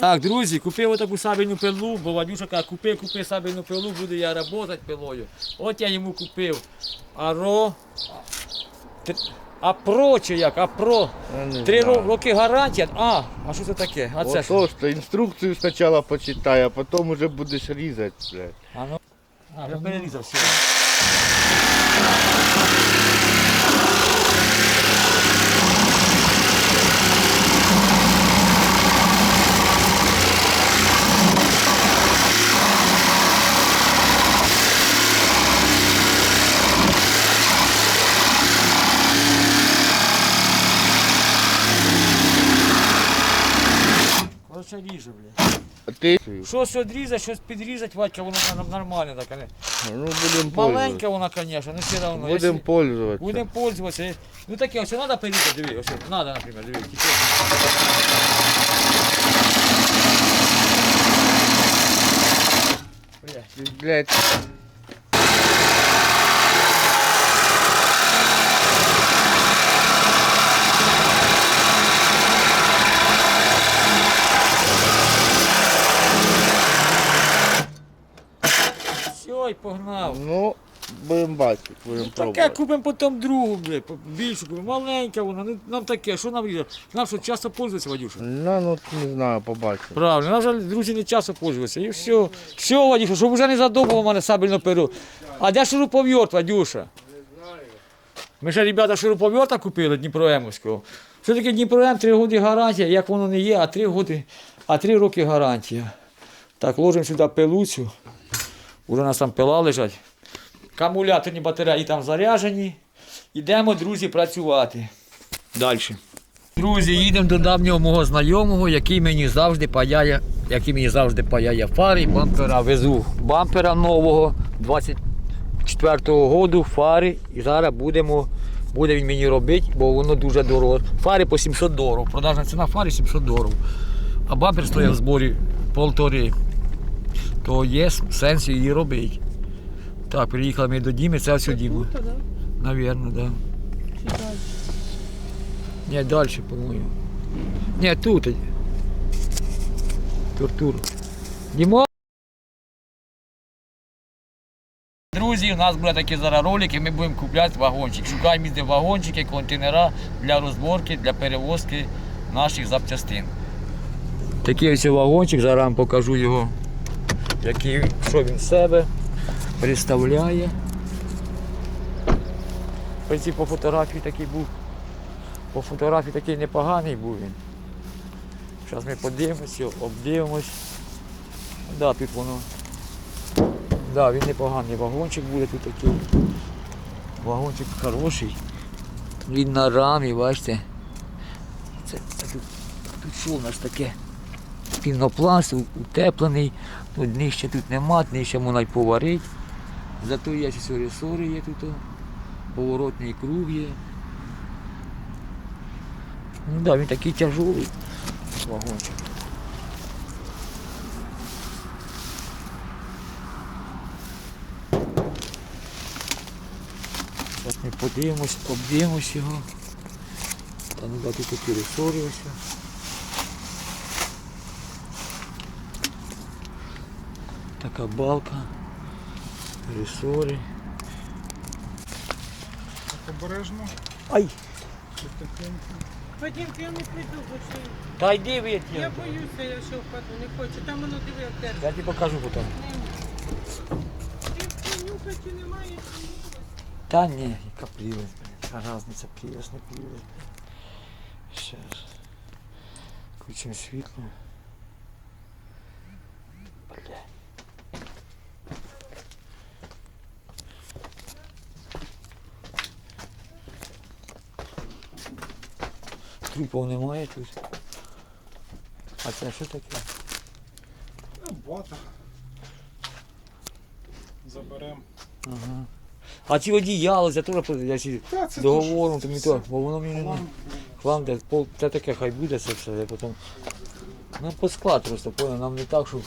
Так, друзі, купив отаку сабельну пилу, бо Вадюша каже, купи, купи сабельну пилу, буду я працювати пилою. От я йому купив. Аро. Т- Апро чи як? Апро. Я не Три роки гарантія. А, а що це таке? А це що? Що інструкцію спочатку почитай, а потім вже будеш різати, блядь. А ну. А, вже перерізав все. Короче, ріже, блядь. А ти? Щось відрізати, щось підрізати, Вадька, воно нам- нормально так. не? Ну, будемо Маленька пользуватися. вона, звісно, ну все одно. Будемо Якщо- пользуватися. Будемо пользуватися. Ну таке, ось треба перерізати, диви, ось треба, наприклад, диви. тільки- Бля, Блядь, Все, і погнав. ну, будемо бачити, будемо Ну, таке купимо потім другу, бля, більшу купимо. Маленька вона, ну нам таке, що нам різати? Нам що часто пользуватися, Вадюша? Ну, ну, не знаю, побачимо. Правильно, нам вже друзі не часто пользуватися. І все. Все, Вадюша, щоб вже не задовбало мене сабельно перу. А де шуруповерт, Вадюша? Ми ще, ребята, шуруповерта купили Дніпроемовського. Що таке Дніпроем, 3 роки гарантія, як воно не є, а 3 роки, а 3 роки гарантія. Так, ложимо сюди пилуцю. Уже у нас там пила лежать. Акумуляторні батареї там заряжені. Йдемо, друзі, працювати. Далі. Друзі, їдемо до давнього мого знайомого, який мені завжди паяє, який мені завжди паяє фари бампера. Везу бампера нового 24-го року, фари. І зараз будемо, буде він мені робити, бо воно дуже дорого. Фари по 700 доларів. Продажна ціна фари 700 доларів. А бампер стоїть в зборі полтори. То є сенс її робити. Так, приїхали ми до Діми, це все Діма. Навірно, так. Да. Ні, далі, по-моєму. Ні, тут. Тур-тур. Дімо. Друзі, у нас буде такі зараз ролики, ми будемо купляти вагончик. Шукаємо де вагончики, контейнера для розборки, для перевозки наших запчастин. Такий ось вагончик, зараз вам покажу його, який, що він себе представляє. В по фотографії такий був. По фотографії такий непоганий був він. Зараз ми подивимося, обдивимось. Да, тут воно. Да, він непоганий вагончик буде тут такий. Вагончик хороший. Він на рамі, бачите. Це, це тут, тут що у нас таке? Пінопласт утеплений. Тут нижче тут нема, нижче можна й поварити. Зато є ці ресори є тут. Поворотний круг є. Ну да, він такий тяжелий вагончик. Зараз ми подивимось, обдивимось його. Та ну да, тут такі ресори. Така балка, ресори. Обережно. Ай! Вадимка, я не прийду, бо що Та йди вид, я я, боюся, я що впаду, не хочу. Там воно диви як я тобі покажу потім. Ти нюхати немає. Та ні, яка прілесть, блін. Разниця, прілесть, не прілесть. Щас. Включимо світло. Трупів немає тут. А це що таке? Бата. Заберемо. Ага. А ці одіяла, це теж я ці Та, це договором, то мені то, бо воно мені не. Хлам, Хлам, де пол, це таке хай буде це все, я потім. Нам по склад просто, понял, нам не так, щоб.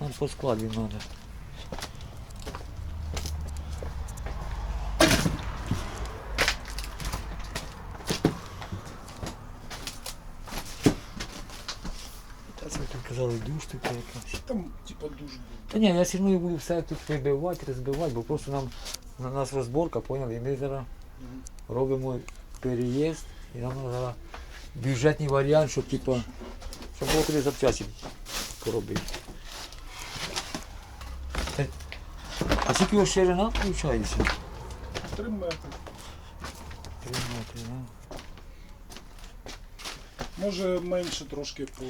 Нам по склад він треба. Та це тут казали душ тут якась. Там, типа, дуже був. Та ні, я все одно буду все тут вибивати, розбивати, бо просто нам на нас розборка, поняли, і ми зараз робимо переїзд, і нам зараз бюджетний варіант, щоб типу, щоб було куди запчасті поробити. Та- А скільки його ширина виходить? Три метри. Три метри, да? Може менше трошки по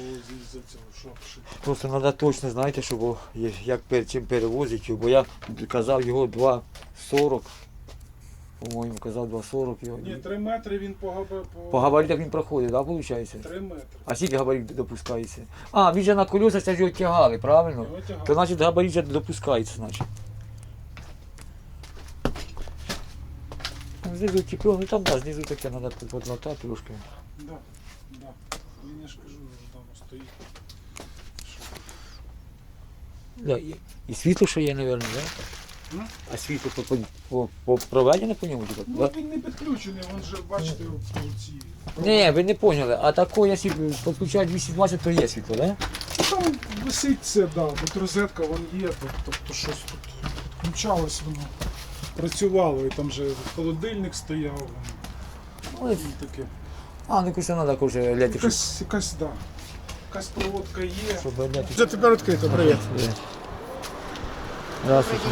за цього, що шити. Просто треба точно, знаєте, щоб о, є- як пер- чим перевозити його, бо я казав його 2,40. По-моєму, казав 2,40 його. Ні, три метри він по габе по. По габаритах він проходить, так, виходить? Три метри. А скільки габарит допускається? А, він же на колеса це ж його тягали, правильно? Його тягали. То значить габарит вже допускається, значить. Там Знизу тепло, ну там да, знизу таке треба подмотати трошки. Да, да. Він я ж кажу, вже давно стоїть. Да, і, і світло ще є, мабуть, да? А світло по, по, по, по проведено по ньому? типу, Ну да? він не підключений, він же, бачите, по ці. Ні, ви не поняли. А тако, якщо підключають 220, то є світло, да? Там висить це, да, тут розетка вон є, тут, тобто щось тут включалось воно. Працювало, і там же холодильник стояв. воно. Ой. І таке. А, ну якось вона також електрична. Якась, якась, да. Якась проводка є. Щоб електрична. Вже тепер відкрито, привіт. Здравствуйте.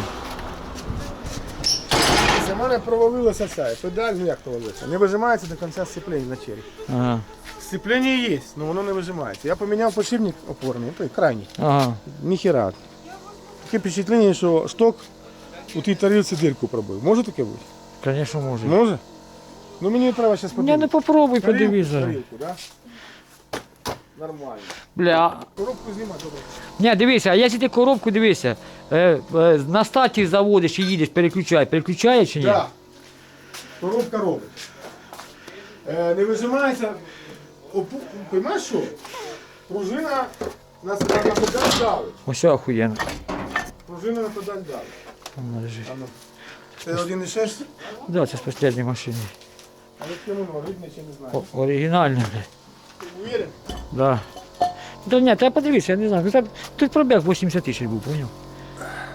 У мене провалилася ця педаль, ну як провалилася, не вижимається до кінця сцеплення на чергі. Ага. Сцеплення є, але воно не вижимається. Я поміняв подшипник опорний, той крайній. Ага. Ніхіра. Таке впечатлення, що шток у тій тарілці дирку пробив. Може таке бути? Звісно, може. Може? Ну мені треба зараз подивитися. Я не попробуй, подивись. да? Нормально. Бля. Коробку знімати добре. Ні, дивися, а якщо ти коробку дивися, е, е, на старті заводиш і їдеш, переключай, переключає чи ні? Так. Коробка робить. Е, не вижимається. Опу... Понимаєш що? Пружина на, на педаль давить. Ось охуєнно. Пружина на педаль давить. Вона лежить. А ну. Це 1,6, Да, це з останньої машини. А яке воно видно чи не знаю. Оригінальне, блядь. Уверен? Да. Да ні, треба подивитися, я не знаю. Тут, тут пробіг 80 тисяч був, поняв?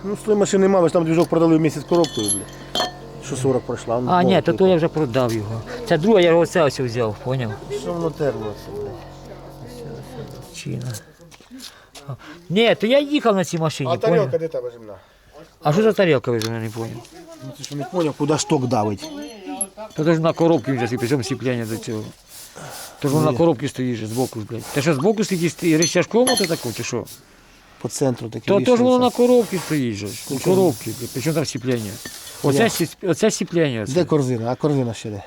Ну, з тої машини мало, ж там двіжок продали в місяць коробкою, блядь. Що 40 пройшла. А, ні, то, то я вже продав його. Це друга, я його оце ось взяв, поняв? Що воно терлося, блядь? Чина. А, Ні, то я їхав на цій машині, А поняв? тарілка де та вижимна? А що за тарілка ви мене не поняв? Ну, ти що не поняв, куди шток давить? Та ти ж на коробці вже при цьому сіпляння до цього. То ж воно на коробці стоїть же, боку, блядь. Та що з боку стоїть стоїть речашком ото таку, чи що? По центру таке. То, то ж воно на коробці стоїть же. У коробці, блядь. Причому там сіпляння? Оце, сі- оце сіпляння. Де корзина? А корзина ще де?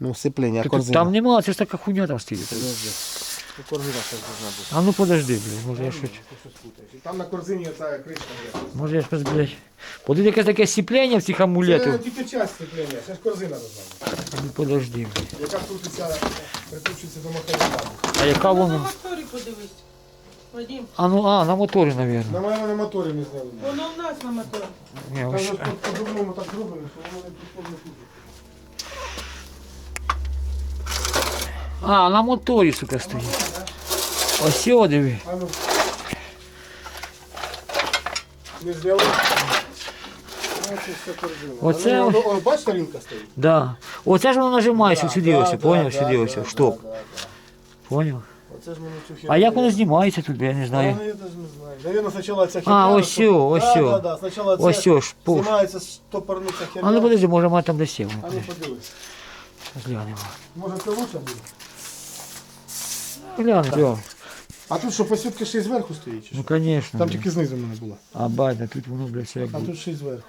Ну, сцеплення, а корзина. Там нема, це ж така хуйня там стоїть. Корзина ще должна бути. А ну подожди, блядь, може я щось. Там на корзині ця кришка є. Може я щось, блядь. Подивись, якесь таке сіпляння в цих Це амулетах. тільки час сцеплення, ще ж корзина должна бути. Ну подожди, блядь. Яка крутиться, прикручується до маховика. А яка Ну, на вона? моторі подивись. Вадим, А ну, а, на моторі, мабуть. На моєму на моторі не зняли. воно в нас на моторі. Ні, Там ось. же по- по-другому так зроблено, що воно не підходить тут. А, на моторі, сука, стоїть. Ось його диви. Не зняли. Оце А ну, ось- о, Бач, тарілка стоїть? Да. Оце ж воно нажимаєш Да, сюди да, ось, да, поняв? да, Сюди да, ось, да, в шток. да, да. Поняв? Оце ж мені цю херню. А як воно знімається тут, я не знаю. ну, я теж не знаю. Наверно, спочатку ця А, херня. ось що- сьо, ось да, сьо. Да, да, спочатку це Ось що ж, пуш. знімається стопорну ця херня. А ну подожди, може мати там десь є. А ну подивись. Глянемо. Може це лучше буде? Глянемо. А тут що, посвідка ще й зверху стоїть? чи Ну, звісно. Там тільки знизу в мене було. А бачите, тут воно, блядь, все як А тут ще й зверху.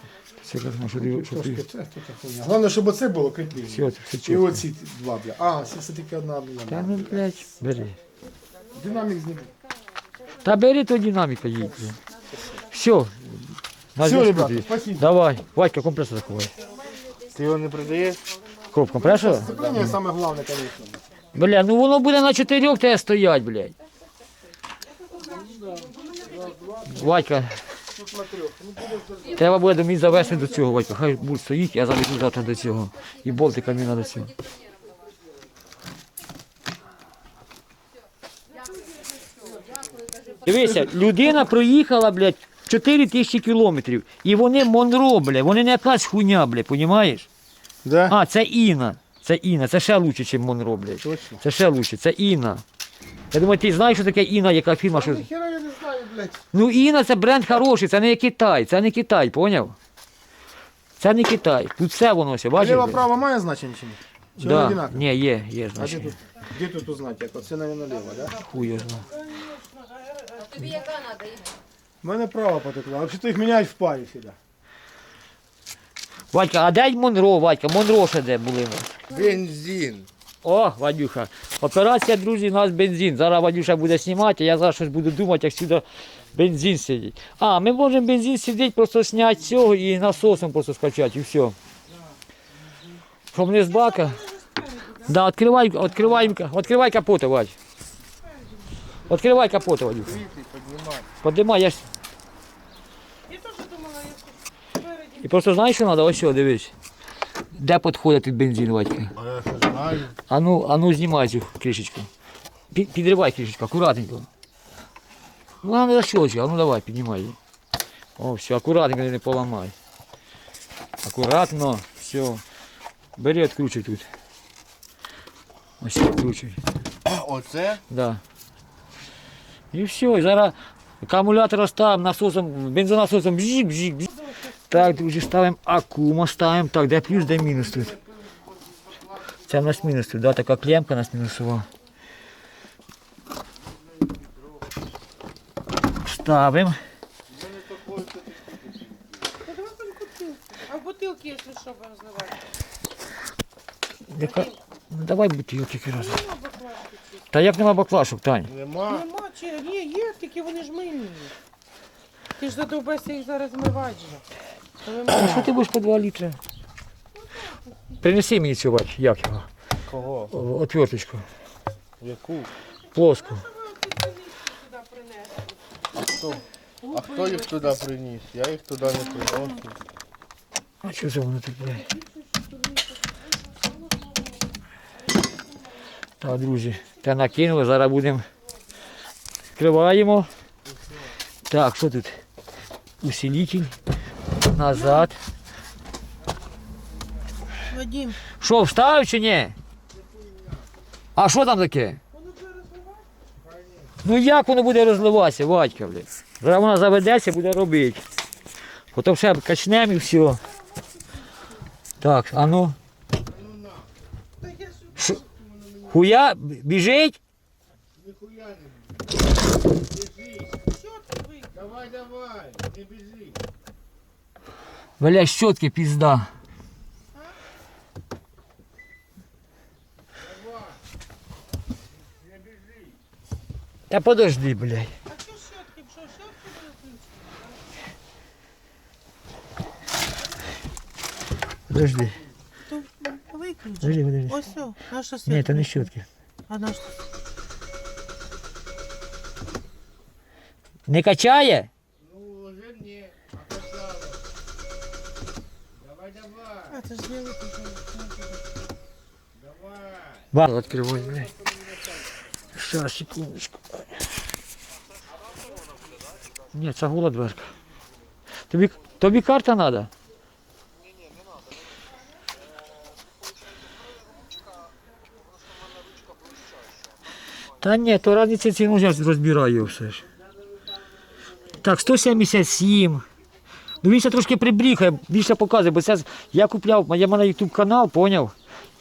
Все як ну, що ти, що Трошки ти. це, то та хуйня. Головне, щоб оце було кріплення. Все, це все І чітко. оці два, бля. А, це все тільки одна Та одна. ну, блядь, бери. Динамік зніми. Та бери то динаміка їдь. блядь. Все. На Все, зв'язку ребята, ти. спасибо. Давай, Вадька, компресор заховай. Ти його не продаєш? Кроп компресора? Сцеплення саме головне, звісно. Бля, ну воно буде на чотирьох тебе стоять, блядь. Вадька. Треба буде мені завести до цього, Вадька. Хай будь стоїть, я заведу завтра до цього. І болтика мені треба до цього. Дивися, людина проїхала, блядь, 4 тисячі кілометрів. І вони Монро, блядь, вони не якась хуйня, блядь, понімаєш? Да? А, це Іна. Це Іна, це ще лучше, ніж Монро, блядь. Точно. Це ще лучше, це Іна. Я думаю, ти знаєш, що таке Іна, яка фірма? Що... Ніхера я не знаю, блядь. Ну Іна це бренд хороший, це не Китай, це не Китай, поняв? Це не Китай. Тут все воно все, бачиш? Ліва блядь? право має значення чи ні? Чи вони Да. одинакові? Ні, є, є, А де значить. тут, де тут узнати, як? Оце, мабуть, ліва, да? Хуй його знає. Тобі яка надо? У мене право потекло. А взагалі їх міняють в парі завжди. Вадька, а де Монро, Вадька? Монро ще де були? ми? Бензин. О, Вадюха, операція, друзі, у нас бензин. Зараз Вадюша буде знімати, а я зараз щось буду думати, як сюди бензин сидить. А, ми можемо бензин сидіти, просто зняти цього і насосом просто скачати, і все. Щоб не з бака. Да, відкривай, відкривай, відкривай капот, Вадь. Відкривай капот, Вадюха. Подимай, я ж... Я теж думала, я спереді. І просто знаєш, що треба? Ось що, дивись. Де підходить тут бензин, Вадька? А я що знаю. А ну, а ну знімай цю кришечку. Пі- Підривай кришечку, акуратненько. Ну, а не защелочка, а ну давай, піднімай її. О, все, акуратненько не поламай. Акуратно, все. Бери, відкручуй тут. Ось відкручуй. Оце? Да. І все, і зараз акумулятор ставимо насосом, бензонасосом бжик, бжик, бжик. Так, друзі, ставимо акума, ставимо. Так, де плюс, де мінус тут. Це в нас мінус тут, да, така клемка нас мінусова. Ставимо. А бутилки, якщо що, розливати. Яка... Ну, давай бутилки раз. Нема? Та як нема баклашок, Тань? Нема. Нема чи? Ні, є, тільки вони ж мильні. Ти ж задовбешся їх зараз А що ти будеш по 2 літри? Принеси мені цю бач, як його? Кого? Отверточку. Яку? Плоску. А хто їх туди приніс? Я їх туди не приношу. А що це воно тут, блядь? Так, друзі, те накинули, зараз будемо. Відкриваємо. Так, що тут? Усилитель. Назад. Вадим, Що, вставив чи ні? А що там таке? Ну як воно буде розливатися, Вадька, блядь? Зараз вона заведеться, буде робити. Потім ще качнемо і все. Так, а ну. Шо? Хуя Б- біжить? Давай, давай, не біжи. Бля, щотки пізда. Та подожди, блядь. а що щотки? Що, щотки були включені? Подожди. То виключи. Подожди, подожди. Ось все, наша Ні, світло. то не щотки. А наш Не качає? Давай, давай, А, ж не виключено. давай. Бар открывай, блядь. Сейчас, секундочку. Ні, це гола дверка. Тобі, тобі карта треба? Та ні, то разниця ціну я розбираю все ж. Так, 177. Ну він ще трошки прибріхає, більше показує, бо це я купляв, я мене YouTube канал, поняв?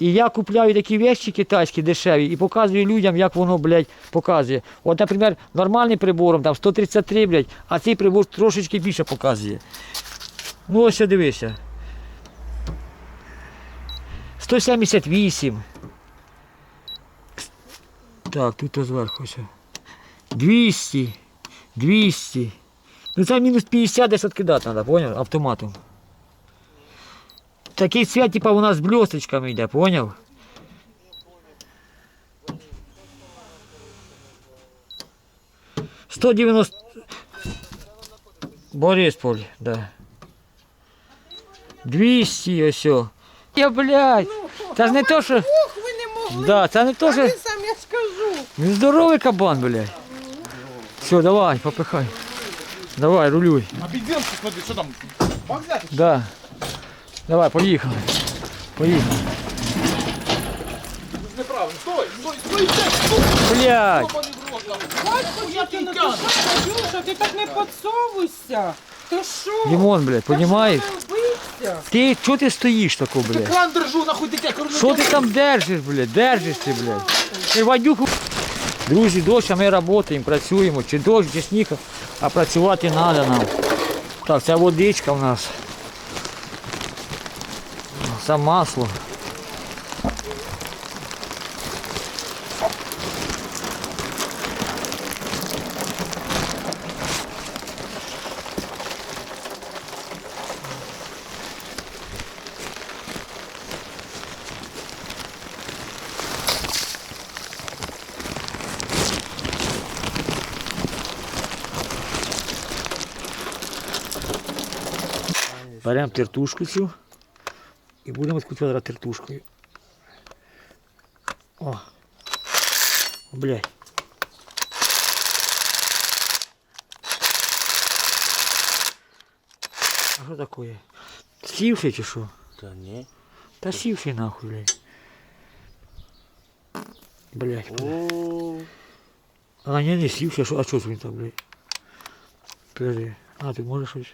І я купляю такі вещі китайські дешеві і показую людям, як воно, блядь, показує. От, наприклад, нормальним прибором там 133, блядь, а цей прибор трошечки більше показує. Ну ось що дивися. 178. Так, тут зверху все. 200. 200. Ну це мінус 50 десь відкидати треба, поняв? Автоматом. Такий цвет, типа у нас з блісточками йде, поняв? Сто девяносто. Борисполь, да. 200 ось. о. Я, блядь. Це ж не то, що. Ох, ви не могли. Да, це не то, А що. ви сам я скажу. Він здоровий кабан, блядь. Все, давай, попихай. Давай, рулюй. А підземку смотри, що там? Бак взяти? Да. Давай, поїхали. Поїхали. Неправильно. Стой, стой, стой, стой, Блядь. Батько, я ти так не підсовуйся. Ти що? Дімон, блядь, понімаєш? Ти? Ти, чого ти стоїш тако, блядь? Кран держу, нахуй дитя, кормити. Що ти там держиш, блядь? Держиш ти, блядь. Ти Вадюху. Друзі, дощ, а ми працюємо, працюємо. Чи дощ, чи сніг, а працювати треба нам. Так, ця водичка в нас. Це масло. Беремо тертушку цю і будемо скуповувати тертушкою. О. Блядь. А що таке? Сівший чи що? Та ні. Та сівший нахуй, блядь. Блядь. О, А ні, не сівший, а що, а що це він так, блядь? Подожди. А, ти можеш щось?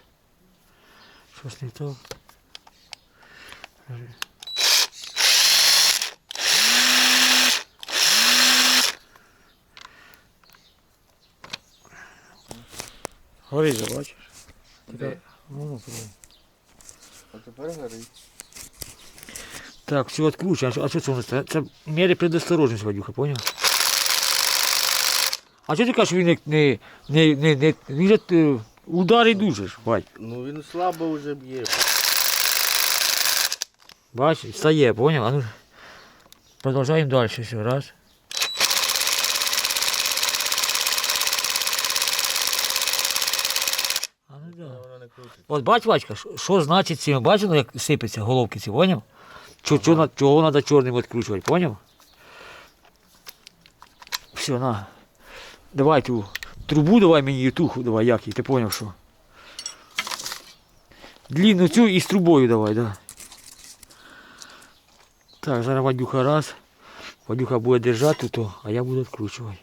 Щось не то. Горить, же, бачиш? Де? Ну, а тепер горить. Так, все відкручуємо. А що- А що це у нас? Це, це міри предосторожності, Вадюха, поняв? А що ти кажеш, він не, не, не, не, не він же удари дуже ж, Вадь. Ну він слабо вже б'є. Бачиш, стає, поняв? А ну, продовжуємо далі. Все, раз. А ну да. От бач, Вадька, що- значить бачиш, ну, як сипеться головки ці, поняв? Чого, чого, чого треба чорним відкручувати, поняв? Все, на. Давай ту трубу давай мені і туху давай, як її, ти поняв, що? Длинну цю і з трубою давай, да. Так, зараз Вадюха раз. Вадюха буде держати то, а я буду відкручувати.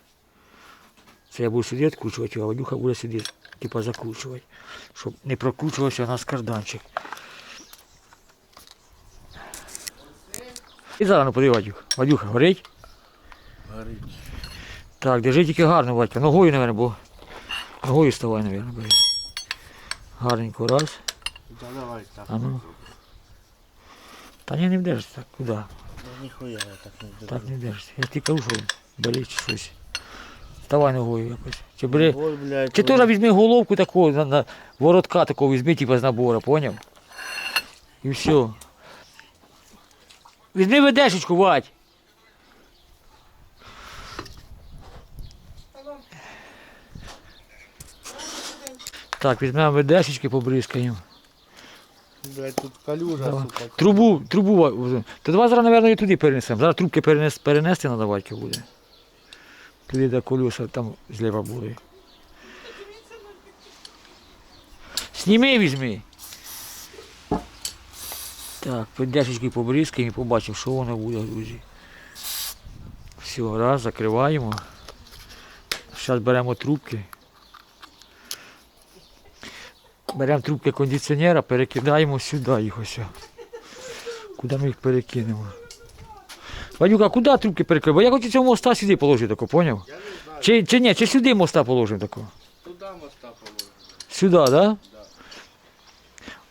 Це я буду сюди відкручувати, а Вадюха буде сюди, типа закручувати щоб не прокручувався у нас карданчик. І зараз ну Вадюх. Вадюха, горить? Горить. Так, держи тільки гарно, Вадька. Ногою, мабуть, бо ногою вставай, мабуть, бери. Гарненько, раз. Та давай так. А ну. Та ні, не вдержиш так. Куди? Ну, ніхуя я так не держу. Так не вдержиш. Я тобі кажу, що бери чи щось. Вставай ногою якось. Чи бери. Боль, блядь. Чи теж візьми головку такого, на, на воротка такого візьми, типу з набора, поняв? І все. Візьми ведешечку, Вадь. Так, візьмемо ведешечки, побризкаємо. Тут калюжа, Давай. сука. Трубу, трубу. Ва- То давай зараз, мабуть, і туди перенесемо. Зараз трубки перенес, перенести треба Вадька буде. Туди де колеса там зліва буде. Сніми візьми. Так, піддяшечки побризкаємо і побачимо, що воно буде, друзі. Все, раз, закриваємо. Зараз беремо трубки. Беремо трубки кондиціонера, перекидаємо сюди їх ось. Куди ми їх перекинемо? Вадюка, куди трубки перекинемо? Бо я хочу цього моста сюди положити, тако, поняв? Чи, чи ні, чи сюди моста положимо тако? Туди моста положено. Сюди, так? Да?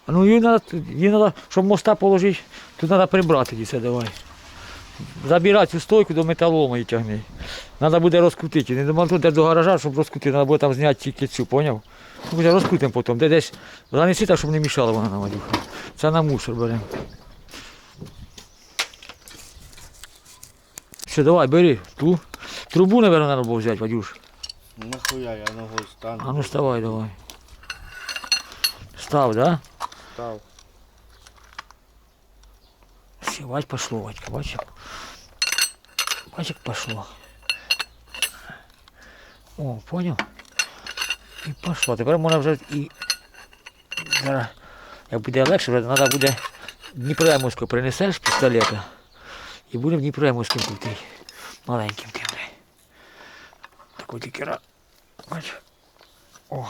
Ну її треба, її треба, щоб моста положити, тут треба прибрати це давай. Забирай цю стойку до металолому і тягни. Треба буде розкрутити. Не домонтуйте до гаража, щоб розкрутити, треба буде там зняти тільки цю, поняв? Вже розкрутимо потім. Де десь занеси так, щоб не мішала вона на Вадюха. Це на мусор беремо. Все, давай, бери ту. Трубу, мабуть, треба було взяти, Вадюш. Нахуя я ногою стану. А ну вставай, давай. Став, да? Став. Все, бач, пошло, Вадька, бач, як. Бач, як пошло. О, понял? І пішло. Тепер можна вже і. Зараз, як буде легше, вже треба буде Дніпроемовську принесеш пістолета. І будемо Дніпроемовським крутий. Маленьким тим. бля. Так от тільки раз. Бач. О.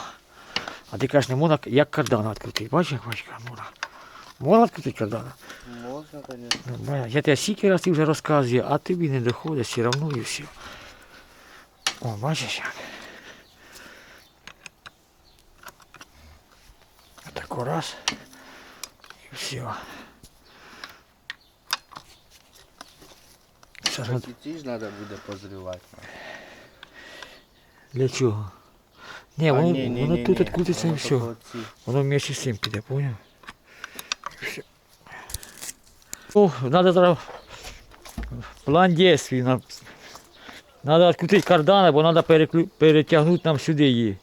А ти кажеш, не можна як кардана відкрутити. Бачиш, як бачиш, можна. Можна відкрутити кардана? Можна, звісно. Ну, Я тебе стільки разів вже розказую, а тобі не доходить все одно і все. О, бачиш як. Тако раз. І все. Зараз ці ж треба буде позрівати. Для чого? А, воно, ні, ні, воно ні, тут ні. відкрутиться і Воно все. оці. Воно вместе з цим піде, поняв? Все. Ну, надо зараз план дійствий. на- Надо відкрутити кардани, бо треба переклю... перетягнути нам сюди її.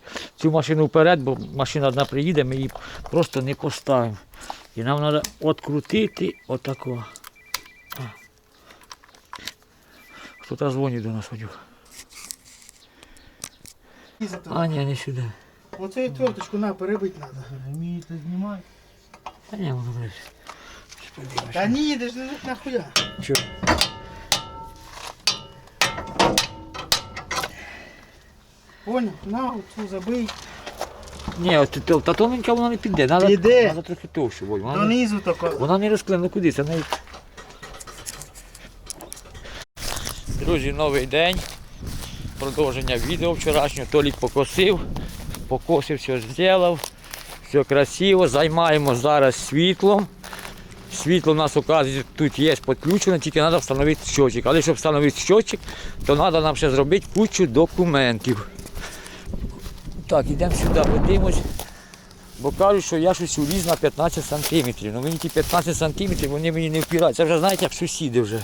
Цю машину вперед, бо машина одна приїде, ми її просто не поставимо. І нам треба відкрутити отако. А. Хто-то дзвонить до нас, Вадюк. А, ні, не сюди. Оце тверточку на перебити треба. Вмієте знімати? Та ні, воно блядь. Та ні, де ж не нахуя. Чого? Поняв? На оцю забий. Ні, от то- та тоненька вона не піде. Надо, Піде. Надо трохи товще, вона, не, Донизу тако. вона не розклеє, ну куди це навіть. Друзі, новий день. Продовження відео вчорашнього. Толік покосив, покосив, все зробив. Все красиво. Займаємо зараз світлом. Світло у нас оказується тут є підключено, тільки треба встановити щочик. Але щоб встановити щочик, то треба нам ще зробити кучу документів. Так, йдемо сюди, подивимось. Бо кажуть, що я щось уліз на 15 сантиметрів. Ну мені ті 15 сантиметрів, вони мені не впираються. Це вже знаєте, як сусіди вже.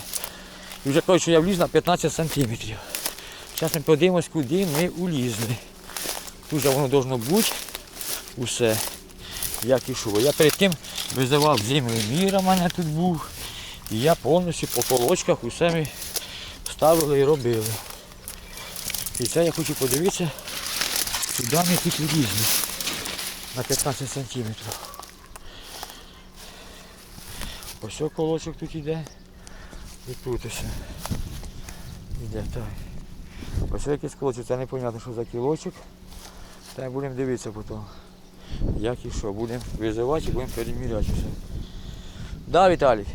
І вже кажуть, що я вліз на 15 сантиметрів. Зараз ми подивимось, куди ми улізли. Тут же воно должно бути усе. Як і що. Я перед тим визивав землемір, у мене тут був. І я повністю по колочках усе ми ставили і робили. І це я хочу подивитися, куди ми влізли на 15 сантиметрів. Ось о колочок тут іде. І тут ось. Іде, так. Ось якийсь колочок, це непонятно, що за кілочок. Та будемо дивитися потім. Як і що, будемо визивати і будемо переміряти все. Да, Віталій?